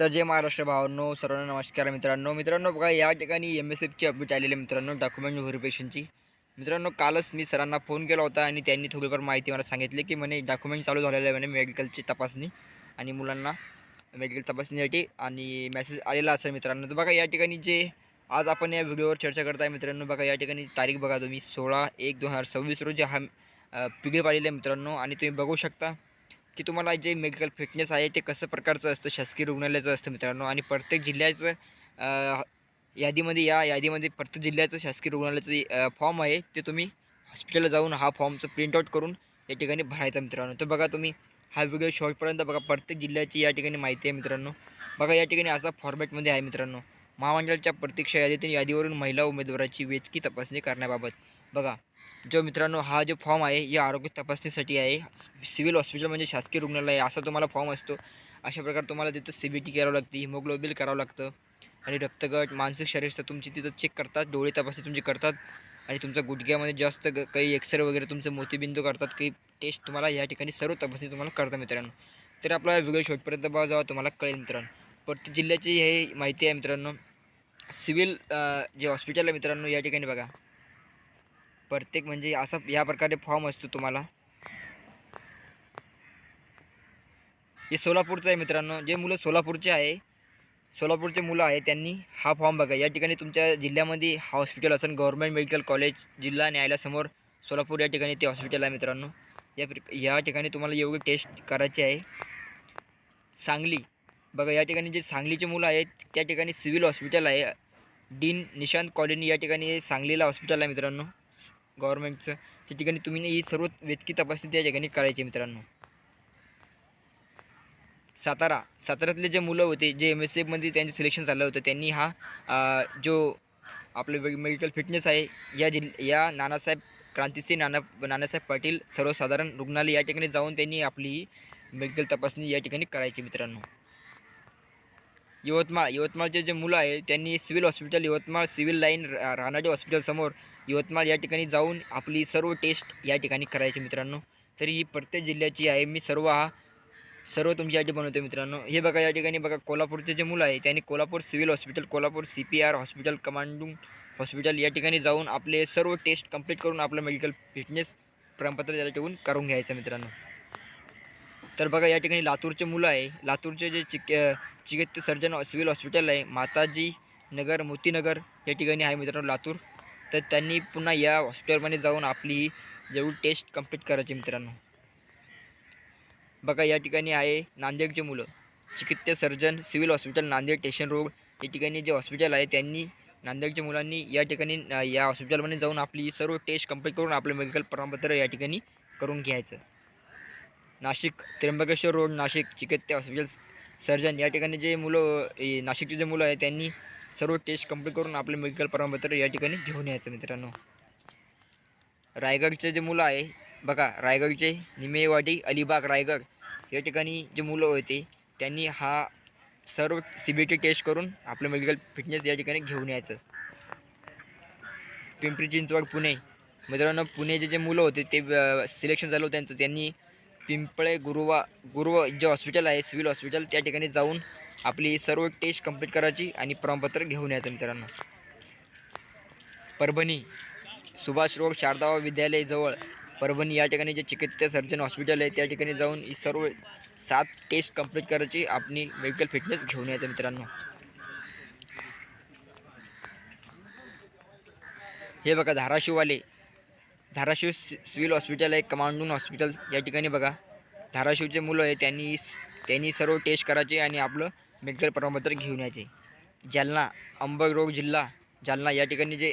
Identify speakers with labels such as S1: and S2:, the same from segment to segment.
S1: तर जे महाराष्ट्र भावांनो सर्वांना नमस्कार मित्रांनो. मित्रांनो बघा या ठिकाणी एम एस एफची अपडेट आलेली आहे मित्रांनो डॉक्युमेंट व्हेरिफिकेशनची मित्रांनो कालच मी सरांना फोन केला होता आणि त्यांनी थोडीफार माहिती मला सांगितली की म्हणे डॉक्युमेंट चालू झालेलं आहे म्हणे मेडिकलची तपासणी आणि मुलांना मेडिकल तपासणीसाठी आणि मेसेज आलेला असेल मित्रांनो. तर बघा या ठिकाणी जे आज आपण या व्हिडिओवर चर्चा करताय मित्रांनो बघा या ठिकाणी तारीख बघा तुम्ही सोळा एक दोन हजार सव्वीस रोजी हा पिढी आलेला आहे मित्रांनो आणि तुम्ही बघू शकता. की तुम्हाला जे मेडिकल फिटनेस आहे ते कसं प्रकारचं असतं? शासकीय रुग्णालयाचं असतं मित्रांनो. आणि प्रत्येक जिल्ह्याचं यादीमध्ये या यादीमध्ये प्रत्येक जिल्ह्याचं शासकीय रुग्णालयाचं फॉर्म आहे. ते तुम्ही हॉस्पिटलला जाऊन हा फॉर्मचं प्रिंटआउट करून या ठिकाणी भरायचा मित्रांनो. तर बघा तुम्ही हा व्हिडिओ शॉर्टपर्यंत बघा. प्रत्येक जिल्ह्याची या ठिकाणी माहिती आहे मित्रांनो. बघा या ठिकाणी असा फॉर्मॅटमध्ये आहे मित्रांनो. महामंडळाच्या प्रत्यक्ष यादीतील यादीवरून महिला उमेदवाराची वेचकी तपासणी करण्याबाबत. बघा जो मित्रांनो हा जो फॉर्म आहे या आरोग्य तपासणीसाठी आहे. सिव्हिल हॉस्पिटल म्हणजे शासकीय रुग्णालय आहे असा तुम्हाला फॉर्म असतो. अशा प्रकारे तुम्हाला तिथं सी बी टी करावं लागते हिमोग्लोबिन करावं लागतं. आणि रक्तगट मानसिक शरीर तुमची तिथं चेक करतात डोळे तपासणी तुमची करतात. आणि तुमच्या गुडघ्यामध्ये जास्त काही एक्सरे वगैरे तुमचे मोतीबिंदू करतात काही टेस्ट तुम्हाला या ठिकाणी सर्व तपासणी तुम्हाला करतात मित्रांनो. तर आपला व्हिडिओ शेवटपर्यंत बघा जावा तुम्हाला कळेल मित्रांनो. प्रत्येक जिल्ह्याची हे माहिती आहे मित्रांनो. सिव्हिल जे हॉस्पिटल आहे मित्रांनो या ठिकाणी बघा. प्रत्येक म्हणजे असा या प्रकारे फॉर्म असतो तुम्हाला. हे सोलापूरचं आहे मित्रांनो. जे मुलं सोलापूरचे आहे सोलापूरचे मुलं आहे त्यांनी हा फॉर्म बघा. या ठिकाणी तुमच्या जिल्ह्यामध्ये हा हॉस्पिटल असेल गव्हर्मेंट मेडिकल कॉलेज जिल्हा न्यायालयासमोर सोलापूर या ठिकाणी ते हॉस्पिटल आहे मित्रांनो. या या ठिकाणी तुम्हाला योग्य टेस्ट करायची आहे. सांगली बघा या ठिकाणी जे सांगलीचे मुलं आहेत त्या ठिकाणी सिव्हिल हॉस्पिटल आहे. डीन निशांत कॉलनी या ठिकाणी सांगलीला हॉस्पिटल आहे मित्रांनो. गव्हर्मेंटचं त्या ठिकाणी तुम्ही ही सर्व वेतकी तपासणी त्या ठिकाणी करायची मित्रांनो. सातारा साताऱ्यातले जे मुलं होते जे एम एस एफमध्ये त्यांचे सिलेक्शन झालं होतं त्यांनी हा जो आपलं मेडिकल फिटनेस आहे या जिल या नानासाहेब क्रांतिसिंह नाना नानासाहेब पाटील सर्वसाधारण रुग्णालय या ठिकाणी जाऊन त्यांनी आपली ही मेडिकल तपासणी या ठिकाणी करायची मित्रांनो. यवतमाळ यवतमाळचे जे मुलं आहे त्यांनी civil hospital Yavatmal civil line रा- रानाडे हॉस्पिटलसमोर यवतमाळ या ठिकाणी जाऊन आपली सर्व टेस्ट या ठिकाणी करायची मित्रांनो. तरी ही प्रत्येक जिल्ह्याची आहे. मी सर्व हा सर्व तुमच्यासाठी बनवतो मित्रांनो. हे बघा या ठिकाणी बघा कोल्हापूरचे जे मुलं आहे त्यांनी Kolhapur civil hospital Kolhapur C P R hospital commanding hospital या ठिकाणी जाऊन आपले सर्व टेस्ट कंप्लीट करून आपलं मेडिकल फिटनेस प्रमाणपत्र त्याला ठेवून करून घ्यायचं मित्रांनो. तर बघा या ठिकाणी लातूरचे मुलं आहे. लातूरचे जे चिक चिकित्सा सर्जन सिव्हिल हॉस्पिटल आहे माताजी नगर मोतीनगर या ठिकाणी आहे मित्रांनो लातूर. तर त्यांनी पुन्हा या हॉस्पिटलमध्ये जाऊन आपली जेवढी टेस्ट कंप्लीट करायची मित्रांनो. बघा या ठिकाणी आहे नांदेडचे मुलं. चिकित्सा surgeon civil hospital Nanded station road या ठिकाणी जे हॉस्पिटल आहे त्यांनी नांदेडच्या मुलांनी या ठिकाणी या हॉस्पिटलमध्ये जाऊन आपली सर्व टेस्ट कंप्लीट करून आपलं मेडिकल प्रमाणपत्र या ठिकाणी करून घ्यायचं. नाशिक त्र्यंबकेश्वर रोड नाशिक चिकित्सा हॉस्पिटल सर्जन या ठिकाणी जे मुलं नाशिकचे जे मुलं आहे त्यांनी सर्व टेस्ट कंप्लीट करून आपले मेडिकल प्रमाणपत्र या ठिकाणी घेऊन यायचं मित्रांनो. रायगडचे जे मुलं आहे बघा रायगडचे निमेवाडी अलिबाग रायगड या ठिकाणी जे मुलं होते त्यांनी हा सर्व सी बी टी टेस्ट करून आपलं मेडिकल फिटनेस या ठिकाणी घेऊन यायचं. पिंपरी चिंचवड पुणे. मित्रांनो पुणेचे जे मुलं होते ते सिलेक्शन झालं होतं त्यांचं. त्यांनी पिंपळे गुरुवा गुरुवा जे हॉस्पिटल आहे सिव्हिल हॉस्पिटल त्या ठिकाणी जाऊन आपली सर्व टेस्ट कंप्लीट करायची आणि प्रमाणपत्र घेऊन यायचं मित्रांनो. परभणी सुभाष रोड शारदा विद्यालयाजवळ परभणी या ठिकाणी जे चिकित्सा सर्जन हॉस्पिटल आहे त्या ठिकाणी जाऊन ही सर्व सात टेस्ट कंप्लीट करायची आपली मेडिकल फिटनेस घेऊन यायचं मित्रांनो. हे बघा धाराशिववाले धाराशिव सिव्हिल हॉस्पिटल आहे कमांडून हॉस्पिटल या ठिकाणी बघा. धाराशिवचे मुलं आहे त्यांनी त्यांनी सर्व टेस्ट करायचे आणि आपलं मेडिकल प्रमाणपत्र घेऊन यायचे. जालना अंबररोग जिल्हा जालना या ठिकाणी जे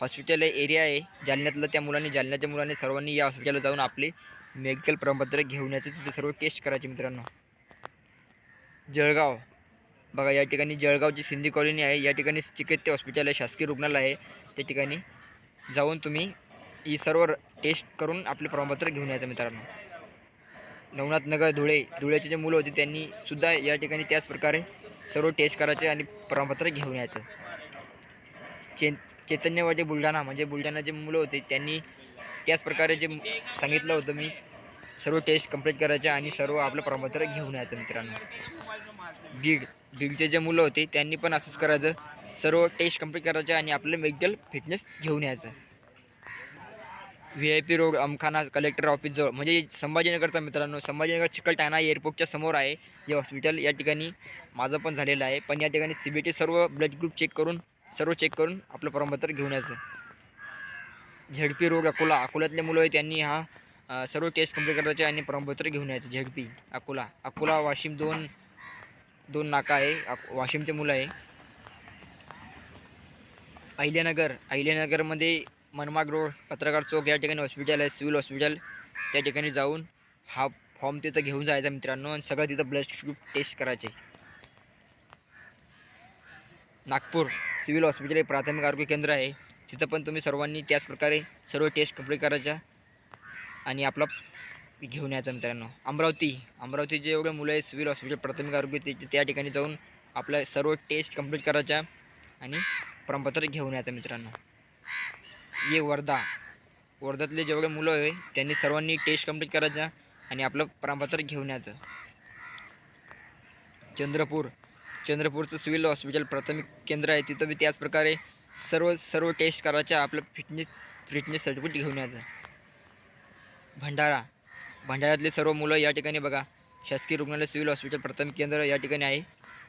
S1: हॉस्पिटल आहे एरिया आहे जालन्यातलं त्या मुलांनी जालन्याच्या मुलांनी सर्वांनी या हॉस्पिटलला जाऊन आपले मेडिकल प्रमाणपत्र घेऊन यायचे तिथे सर्व टेस्ट करायचे मित्रांनो. जळगाव बघा या ठिकाणी जळगावची सिंधी कॉलनी आहे या ठिकाणी चिकित्सा हॉस्पिटल आहे शासकीय रुग्णालय आहे त्या ठिकाणी जाऊन तुम्ही ही सर्व टेस्ट करून आपले प्रमाणपत्र घेऊन यायचं मित्रांनो. नवनाथ नगर धुळे धुळ्याचे जे मुलं होते त्यांनी सुद्धा या ठिकाणी त्याच प्रकारे सर्व टेस्ट करायचे आणि प्रमाणपत्र घेऊन यायचं. चे चैतन्यवादी बुलढाणा म्हणजे बुलढाणा जे मुलं होते त्यांनी त्याच प्रकारे जे सांगितलं होतं मी सर्व टेस्ट कंप्लीट करायचे आणि सर्व आपलं प्रमाणपत्र घेऊन यायचं मित्रांनो. बीड बीडचे जे मुलं होते त्यांनी पण असंच करायचं सर्व टेस्ट कंप्लीट करायचे आणि आपलं मेडिकल फिटनेस घेऊन यायचं. V I P road Amkhana collector ऑफिसजवळ म्हणजे संभाजीनगरचा मित्रांनो संभाजीनगर चिकलठाणा एअरपोर्टच्या समोर आहे हे हॉस्पिटल या ठिकाणी माझं पण झालेलं आहे. पण या ठिकाणी सी बी टी सर्व ब्लड ग्रुप चेक करून सर्व चेक करून आपलं प्रमाणपत्र घेऊन यायचं. ZP road Akola. अकोल्यातले मुलं आहे त्यांनी हा सर्व टेस्ट कंप्लीट करायचे आणि प्रमाणपत्र घेऊन यायचं. झेडपी अकोला. अकोला वाशिम दोन दोन नाका आहे. अक वाशिमचे मुलं आहे. अहिल्यानगर. अहिल्यानगरमध्ये मनमाग रोड पत्रकार चौक या ठिकाणी हॉस्पिटल आहे सिव्हिल हॉस्पिटल त्या ठिकाणी जाऊन हा फॉर्म तिथं घेऊन जायचा मित्रांनो आणि सगळं तिथं ब्लड ग्रुप टेस्ट करायचे. नागपूर सिव्हिल हॉस्पिटल हे प्राथमिक आरोग्य केंद्र आहे. तिथं पण तुम्ही सर्वांनी त्याच प्रकारे सर्व टेस्ट कंप्लीट करायच्या आणि आपला घेऊन यायचा मित्रांनो. अमरावती अमरावती जे एवढे मुलं आहे सिव्हिल हॉस्पिटल प्राथमिक आरोग्य ते त्या ठिकाणी जाऊन आपल्या सर्व टेस्ट कंप्लीट करायच्या आणि प्रमाणपत्र घेऊन यायचं मित्रांनो. ये वर्धा. वर्धातले जेवढे मुलं आहे त्यांनी सर्वांनी टेस्ट कंप्लीट करायच्या आणि आपलं प्रमाणपत्र घेऊन यायचं. चंद्रपूर. चंद्रपूरचं सिव्हिल हॉस्पिटल प्राथमिक केंद्र आहे तिथं बी त्याच प्रकारे सर्व सर्व टेस्ट करायच्या आपलं फिटनेस फिटनेस सर्टिफिकेट घेऊन यायचं. भंडारा. भंडाऱ्यातले सर्व मुलं या ठिकाणी बघा शासकीय रुग्णालय सिव्हिल हॉस्पिटल प्राथमिक केंद्र या ठिकाणी आहे.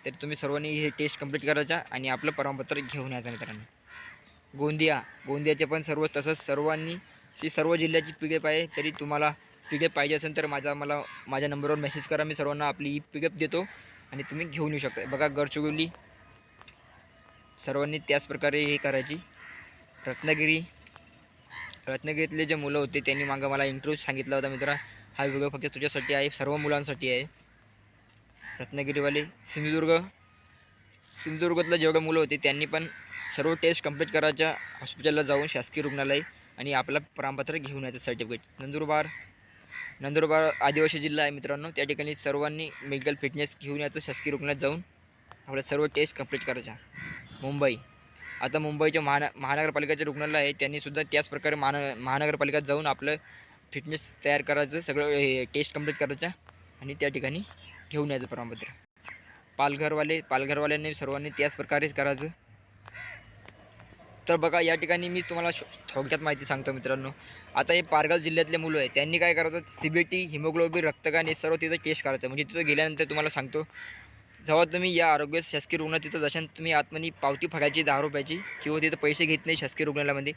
S1: तर तुम्ही सर्वांनी हे टेस्ट कंप्लीट करायचा आणि आपलं प्रमाणपत्र घेऊन यायचं मित्रांनो. गोंदिया. गोंदियाचे पण सर्व तसंच सर्वांनी ही सर्व जिल्ह्याची पिकअप आहे तरी तुम्हाला पिकअप पाहिजे असेल तर माझा मला माझ्या नंबरवर मेसेज करा. मी सर्वांना आपली ही पिकअप देतो आणि तुम्ही घेऊन येऊ शकता. बघा गडचिरोली सर्वांनी त्याच प्रकारे हे करायची. रत्नागिरी रत्नागिरीतले जे मुलं होते त्यांनी मागं मला इंटरव्ह्यू सांगितला होता. मित्रा हा व्हिडिओ फक्त तुझ्यासाठी आहे सर्व मुलांसाठी आहे. रत्नागिरीवाले सिंधुदुर्ग सिंधुदुर्गातलं जेवढे मुलं होते त्यांनी पण सर्व टेस्ट कंप्लीट करायच्या. हॉस्पिटलला जाऊन शासकीय रुग्णालय आणि आपलं प्रमाणपत्र घेऊन यायचं सर्टिफिकेट नंदुरबार नंदुरबार आदिवासी जिल्हा आहे मित्रांनो. त्या ठिकाणी सर्वांनी मेडिकल फिटनेस घेऊन यायचं. शासकीय रुग्णालयात जाऊन आपल्या सर्व टेस्ट कंप्लीट करायच्या. मुंबई. आता मुंबईच्या महान महानगरपालिकेचे रुग्णालय आहे. त्यांनीसुद्धा त्याच प्रकारे महान महानगरपालिकेत जाऊन आपलं फिटनेस तयार करायचं. सगळं हे टेस्ट कंप्लीट करायच्या आणि त्या ठिकाणी घेऊन यायचं प्रमाणपत्र. पालघरवाले पालघरवाल्यांनी सर्वांनी त्याच प्रकारेच करायचं. तर बघा या ठिकाणी मी तुम्हाला थोडक्यात माहिती सांगतो मित्रांनो. आता हे पारघर जिल्ह्यातले मुलं आहे त्यांनी काय करायचं? सी बी टी हिमोग्लोबिन रक्तगान हे सर्व तिथं टेस्ट करायचं. म्हणजे तिथं गेल्यानंतर तुम्हाला सांगतो जेव्हा तुम्ही या आरोग्य शासकीय रुग्णालयात तिथं जशान तुम्ही आतमध्ये पावती फाडायची दहा रुपयाची किंवा तिथं पैसे घेत नाही शासकीय रुग्णालयामध्ये.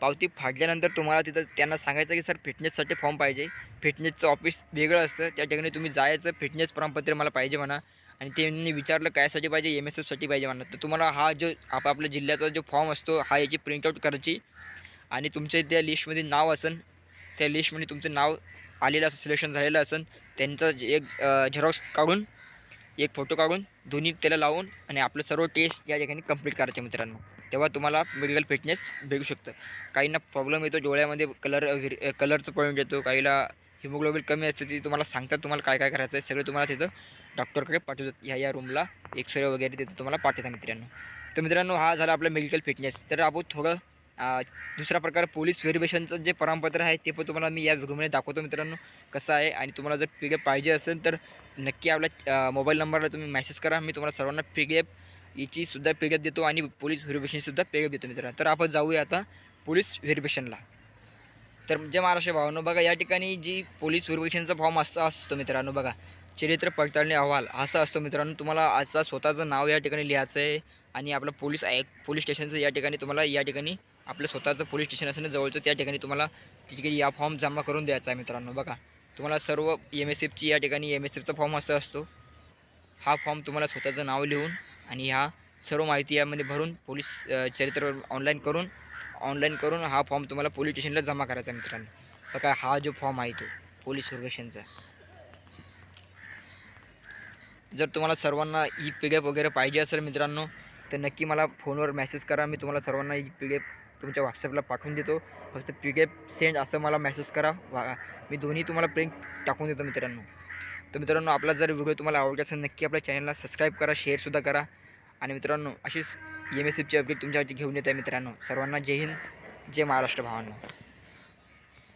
S1: पावती फाडल्यानंतर तुम्हाला तिथं त्यांना सांगायचं की सर फिटनेससाठी फॉर्म पाहिजे. फिटनेसचं ऑफिस वेगळं असतं. त्या ठिकाणी तुम्ही जायचं फिटनेस प्रमाणपत्र मला पाहिजे म्हणा. आणि त्यांनी विचारलं कायसाठी पाहिजे? एम एस एफसाठी पाहिजे म्हणा तर तुम्हाला हा जो आपापल्या जिल्ह्याचा जो फॉर्म असतो हा याची प्रिंटआउट करायची. आणि तुमच्या त्या लिस्टमध्ये नाव असेल त्या लिस्टमध्ये तुमचं नाव आलेलं असं सिलेक्शन झालेलं असेल त्यांचं एक झेरॉक्स काढून एक फोटो काढून दोन्ही त्याला लावून आणि आपलं सर्व टेस्ट या ठिकाणी कंप्लीट करायचे मित्रांनो. तेव्हा तुम्हाला मेडिकल फिटनेस भेटू शकतं. काहींना प्रॉब्लेम येतो डोळ्यामध्ये कलर कलरचं पॉईंट येतो काहीला हिमोग्लोबिन कमी असते ती तुम्हाला सांगतात तुम्हाला काय काय करायचं आहे सगळं तुम्हाला तिथं डॉक्टरकडे पाठवतात. ह्या या रूमला एक्सरे वगैरे देतो तुम्हाला पाठवतात मित्रांनो. तर मित्रांनो हा झाला आपला मेडिकल फिटनेस तर आपण थोडं दुसरा प्रकार पोलीस व्हेरिफिकेशनचं जे प्रमाणपत्र आहे ते पण तुम्हाला मी या व्हिडिओमध्ये दाखवतो मित्रांनो कसं आहे आणि तुम्हाला जर पी पाहिजे असेल तर नक्की आपल्या मोबाईल नंबरला तुम्ही मेसेज करा. मी तुम्हाला सर्वांना पी डी याची सुद्धा पी देतो आणि पोलीस व्हेरिफिकेशनसुद्धा पी देतो मित्रांनो. तर आपण जाऊया आता पोलीस व्हेरिफिकेशनला तर जे महाराष्ट्र भावानं बघा या ठिकाणी जी पोलीस व्हेरिफिकेशनचा फॉर्म असतो असतो मित्रांनो बघा. चरित्र पडताळणी अहवाल असा असतो मित्रांनो. तुम्हाला आजचा स्वतःचं नाव या ठिकाणी लिहायचं आहे आणि आपलं पोलीस ॲक पोलीस स्टेशनचं या ठिकाणी तुम्हाला या ठिकाणी आपलं स्वतःचं पोलीस स्टेशन असणं जवळचं त्या ठिकाणी तुम्हाला तिकडे या फॉर्म जमा करून द्यायचा आहे मित्रांनो. बघा तुम्हाला सर्व एम एस एफची या ठिकाणी एम एस एफचा फॉर्म असा असतो. हा फॉर्म तुम्हाला स्वतःचं नाव लिहून आणि ह्या सर्व माहिती यामध्ये भरून पोलीस चरित्र ऑनलाईन करून ऑनलाईन करून हा फॉर्म तुम्हाला पोलीस स्टेशनला जमा करायचा आहे मित्रांनो. बघा हा जो फॉर्म आहे तो पोलीस व्हेरिफिकेशनचा जर तुम्हाला सर्वांना ई पी डी एफ वगैरे पाहिजे असेल मित्रांनो तर नक्की मला फोनवर मेसेज करा. मी तुम्हाला सर्वांना ई पी डी एफ तुमच्या व्हॉट्सअपला पाठवून देतो. फक्त पी डी एफ सेंड असं मला मेसेज करा. वा मी दोन्ही तुम्हाला प्रिंट टाकून देतो मित्रांनो. तर मित्रांनो आपला जर व्हिडिओ तुम्हाला आवडला असेल नक्की आपल्या चॅनलला सबस्क्राईब करा शेअरसुद्धा करा. आणि मित्रांनो अशीच एम एस एफची अपडेट तुमच्यावरती घेऊन येत आहे मित्रांनो. सर्वांना जय हिंद जय महाराष्ट्र भावांनो.